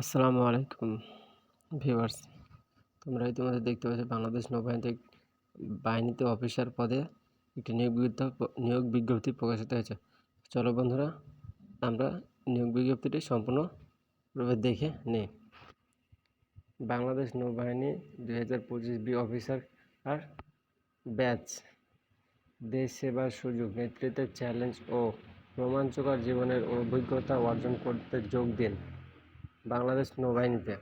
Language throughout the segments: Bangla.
আসসালামু আলাইকুম ভিউয়ার্স। তোমরা ইতিমধ্যে দেখতে পাচ্ছ বাংলাদেশ নৌবাহিনীতে বাহিনীতে অফিসার পদে একটি নিয়োগ বিজ্ঞপ্তি নিয়োগ বিজ্ঞপ্তি প্রকাশিত হয়েছে। চলো বন্ধুরা, আমরা নিয়োগ বিজ্ঞপ্তিটি সম্পূর্ণভাবে দেখে নিই। বাংলাদেশ নৌবাহিনী দুই হাজার পঁচিশ বি অফিসার আর ব্যাচ, দেশ সেবার সুযোগ, নেতৃত্বের চ্যালেঞ্জ ও রোমাঞ্চকর জীবনের অভিজ্ঞতা অর্জন করতে যোগ দিন। Bangladesh নৌবাহিনীতে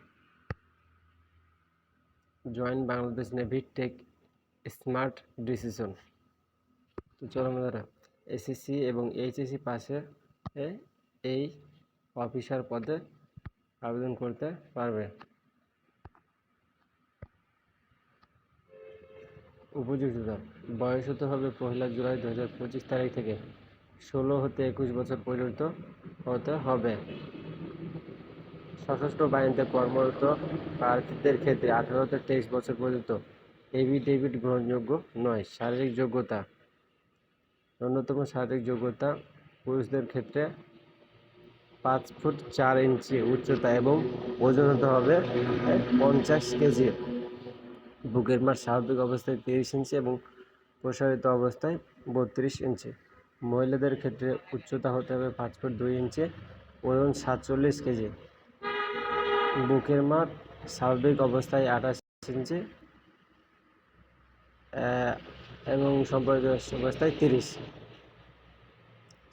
join Bangladesh navy take smart decision তো চলো বন্ধুরা এসএসসি এবং এইচএসসি পাশে এই অফিসার পদে আবেদন করতে পারবে। উপযুক্ততা বয়স হতে হবে পহেলা জুলাই দু হাজার পঁচিশ তারিখ থেকে। ষোলো হতে একুশ বছর পর্যন্ত হতে হবে। সশস্ত্র বাহিনীতে কর্মরত প্রার্থীদের ক্ষেত্রে আঠারো থেকে তেইশ বছর পর্যন্ত এভিডেভিট গ্রহণযোগ্য নয়, শারীরিক যোগ্যতা। ন্যূনতম শারীরিক যোগ্যতা পুরুষদের ক্ষেত্রে পাঁচ ফুট চার ইঞ্চি উচ্চতা এবং ওজন হতে হবে পঞ্চাশ কেজি। বুকের মার স্বাভাবিক অবস্থায় তিরিশ ইঞ্চি এবং প্রসারিত অবস্থায় বত্রিশ ইঞ্চি। মহিলাদের ক্ষেত্রে উচ্চতা হতে হবে পাঁচ ফুট দুই ইঞ্চি, ওজন সাতচল্লিশ কেজি। বুকের মাপ স্বাভাবিক অবস্থায় আঠাশ ইঞ্চি এবং সম্পর্কিত অবস্থায় তিরিশ।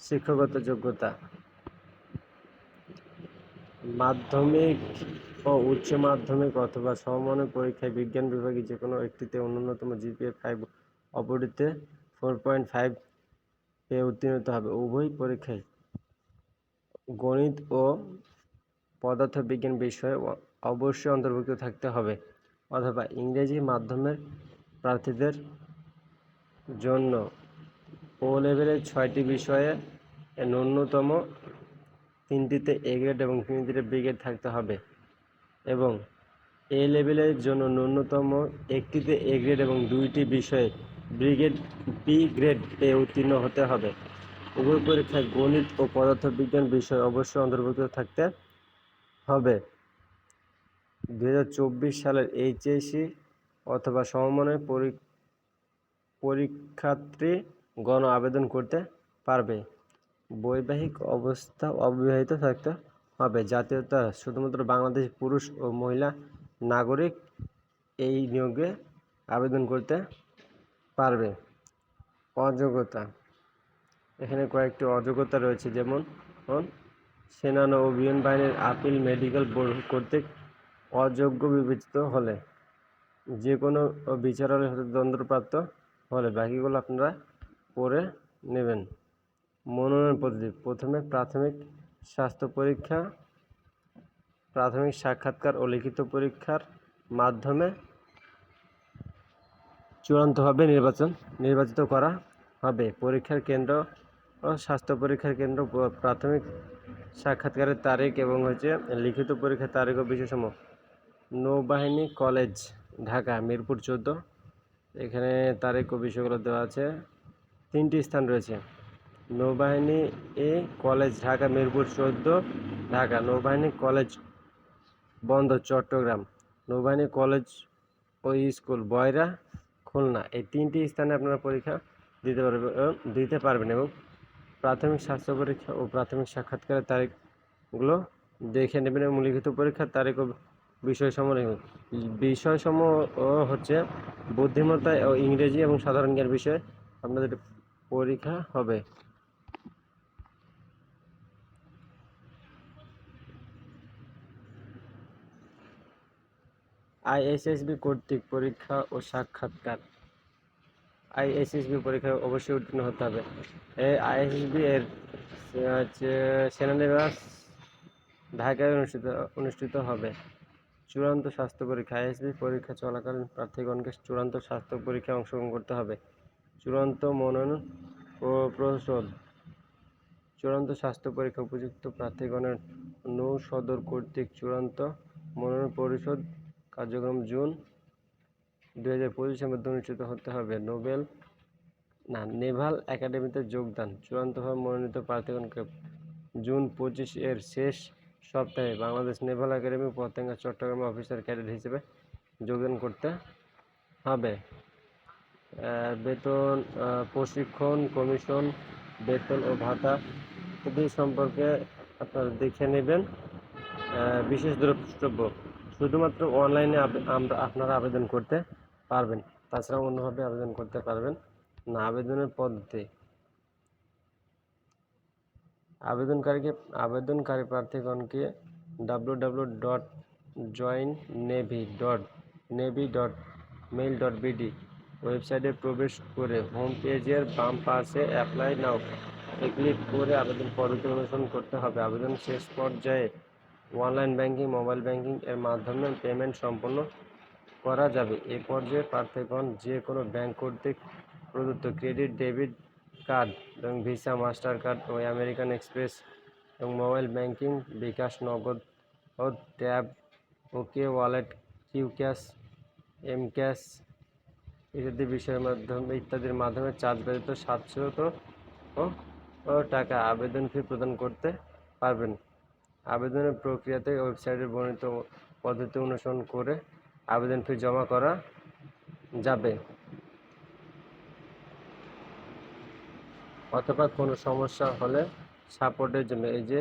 শিক্ষাগত যোগ্যতা মাধ্যমিক ও উচ্চ মাধ্যমিক অথবা সমমানের পরীক্ষায় বিজ্ঞান বিভাগে যে কোনো একটিতে অন্যতম জিপিএ ফাইভ অপরটিতে ফোর পয়েন্ট ফাইভ পেয়ে উত্তীর্ণ হবে। উভয় পরীক্ষায় গণিত ও পদার্থবিজ্ঞান বিষয়ে অবশ্যই অন্তর্ভুক্ত থাকতে হবে, অথবা ইংরেজি মাধ্যমের প্রার্থীদের জন্য ও লেভেলের ছয়টি বিষয়ে ন্যূনতম তিনটিতে এ গ্রেড এবং তিনটিতে বি গ্রেড থাকতে হবে এবং এ লেভেলের জন্য ন্যূনতম একটিতে এ গ্রেড এবং দুইটি বিষয়ে ব্রিগেড বি গ্রেড পেয়ে উত্তীর্ণ হতে হবে। উভয় পরীক্ষায় গণিত ও পদার্থবিজ্ঞান বিষয় অবশ্যই অন্তর্ভুক্ত থাকতে হবে। দু হাজার চব্বিশ সালের এইচএসসি অথবা সমমানের পরী- পরীক্ষার্থী গণ আবেদন করতে পারবে। বৈবাহিক অবস্থা অবিবাহিত থাকতে হবে। জাতীয়তা শুধুমাত্র বাংলাদেশ পুরুষ ও মহিলা নাগরিক এই নিয়োগে আবেদন করতে পারবে। অযোগ্যতা। এখানে কয়েকটি অযোগ্যতা রয়েছে, যেমন সেনা ও বাহিনীর আপিল মেডিকেল বোর্ড কর্তৃক অযোগ্য বিবেচিত হলে যে কোনো বিচারালয় হতে দণ্ডপ্রাপ্ত হলে। বাকিগুলো আপনারা পড়ে নেবেন। মনোনয়ন পদ্ধতি। প্রথমে প্রাথমিক স্বাস্থ্য পরীক্ষা, প্রাথমিক সাক্ষাৎকার ও লিখিত পরীক্ষার মাধ্যমে চূড়ান্তভাবে নির্বাচন নির্বাচিত করা হবে। পরীক্ষার কেন্দ্র স্বাস্থ্য পরীক্ষার কেন্দ্র প্রাথমিক সাক্ষাৎকারের তারিখ এবং হচ্ছে লিখিত পরীক্ষার তারিখ ও বিষয়সমূহ নৌবাহিনী কলেজ, ঢাকা, মিরপুর চোদ্দ। এখানে তারিখ ও বিষয়গুলো দেওয়া আছে। তিনটি স্থান রয়েছে। নৌবাহিনী এ, কলেজ, ঢাকা, মিরপুর চোদ্দ, ঢাকা। নৌবাহিনী কলেজ বন্দর চট্টগ্রাম। নৌবাহিনী কলেজ ও স্কুল, বয়রা, খুলনা। এই তিনটি স্থানে আপনারা পরীক্ষা দিতে পারবেন দিতে পারবেন এবং প্রাথমিক স্বাস্থ্য পরীক্ষা ও প্রাথমিক সাক্ষাৎকারের তারিখগুলো দেখে নেবেন এবং লিখিত পরীক্ষার তারিখ ও বিষয়সমূহ লিখুন বিষয়সমূহ হচ্ছে বুদ্ধিমত্তা ও ইংরেজি এবং সাধারণ জ্ঞান বিষয়ে আপনাদের পরীক্ষা হবে। আইএসএসবি কর্তৃক পরীক্ষা ও সাক্ষাৎকার। আইএসএসবি পরীক্ষায় অবশ্যই উত্তীর্ণ হতে হবে। এই আইএসএসবি এর হচ্ছে সেনানিবাস ঢাকায় অনুষ্ঠিত অনুষ্ঠিত হবে। চূড়ান্ত স্বাস্থ্য পরীক্ষা আইএসবি পরীক্ষা চলাকালীন প্রার্থীগণকে চূড়ান্ত স্বাস্থ্য পরীক্ষায় অংশগ্রহণ করতে হবে। চূড়ান্ত মনোনয়ন ও প্রসদ চূড়ান্ত স্বাস্থ্য পরীক্ষা উপযুক্ত প্রার্থীগণের নৌ সদর কর্তৃক চূড়ান্ত মনোনয়ন পরিশোধ কার্যক্রম জুন দুই হাজার পঁচিশের মধ্যে অনুষ্ঠিত হতে হবে নোবেল। না, নেভাল একাডেমিতে যোগদান। চূড়ান্তভাবে মনোনীত প্রার্থীগণকে জুন পঁচিশ এর শেষ সপ্তাহে Bangladesh naval academy Patenga Chattogram officer cadet হিসেবে যোগদান করতে হবে। বেতন প্রশিক্ষণ, কমিশন, বেতন ও ভাতা ইত্যাদি সম্পর্কে আপনারা দেখে নেবেন। বিশেষ দ্রষ্টব্য, শুধুমাত্র অনলাইনে আমরা আপনারা আবেদন করতে পারবেন। তাছাড়া অন্যভাবে আবেদন করতে পারবেন না আবেদনের পদ্ধতি। আবেদনকারীকে, আবেদনকারী প্রার্থীগণকে W W dot join navy dot navy dot mail dot BD ওয়েবসাইটে প্রবেশ করে হোম পেজের বাম পাশে অ্যাপ্লাই নাও এ ক্লিক করে আবেদন পদ্ধতি অনুসরণ করতে হবে। আবেদন শেষ পর্যায়ে অনলাইন ব্যাংকিং মোবাইল ব্যাংকিং এর মাধ্যমে পেমেন্ট সম্পন্ন করা যাবে। এ পর্যায়ে প্রার্থীগণ যে কোনো ব্যাংক কর্তৃক প্রদত্ত ক্রেডিট, ডেবিট কার্ড এবং ভিসা মাস্টার কার্ড ও আমেরিকান এক্সপ্রেস এবং মোবাইল ব্যাংকিং বিকাশ, নগদ ও Tap, OK Wallet Q Cash M Cash ইত্যাদি বিষয়ের মাধ্যমে ইত্যাদির মাধ্যমে চার্জ ব্যতীত সাতশত ও টাকা আবেদন ফি প্রদান করতে পারবেন। আবেদনের প্রক্রিয়াতে ওয়েবসাইটের বর্ণিত পদ্ধতি অনুসরণ করে আবেদন ফি জমা করা যাবে। অথবা কোনো সমস্যা হলে সাপোর্টের জন্য এই যে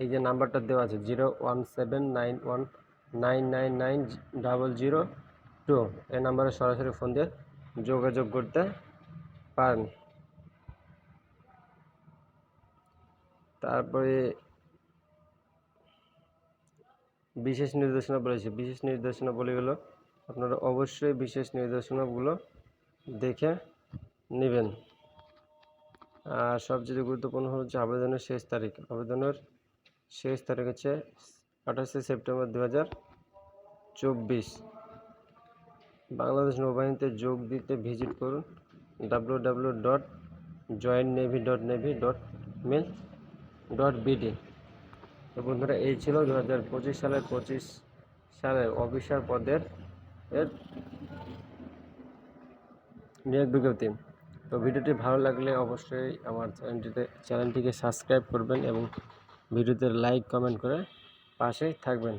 এই যে নাম্বারটা দেওয়া আছে zero one seven nine one nine nine nine double zero two এই নাম্বারে সরাসরি ফোন দিয়ে যোগাযোগ করতে পারেন। তারপরে বিশেষ নির্দেশনা বলেছে বিশেষ নির্দেশনা বলে গেল আপনারা অবশ্যই বিশেষ নির্দেশনাগুলো দেখে নেবেন। আর সবচেয়ে গুরুত্বপূর্ণ হচ্ছে আবেদনের শেষ তারিখ। আবেদনের শেষ তারিখ হচ্ছে আঠাশে সেপ্টেম্বর দু হাজার চব্বিশ। বাংলাদেশ নৌবাহিনীতে যোগ দিতে ভিজিট করুন W W dot joint navy dot navy dot mail dot BD. তো বন্ধুরা, এই ছিল দু হাজার পঁচিশ সালের পঁচিশ সালের অফিসার পদের এর নিয়োগ বিজ্ঞপ্তি। তো ভিডিওটি ভালো লাগলে অবশ্যই আমার চ্যানেলটিতে, চ্যানেলটিকে সাবস্ক্রাইব করবেন এবং ভিডিওতে লাইক, কমেন্ট করে পাশে থাকবেন।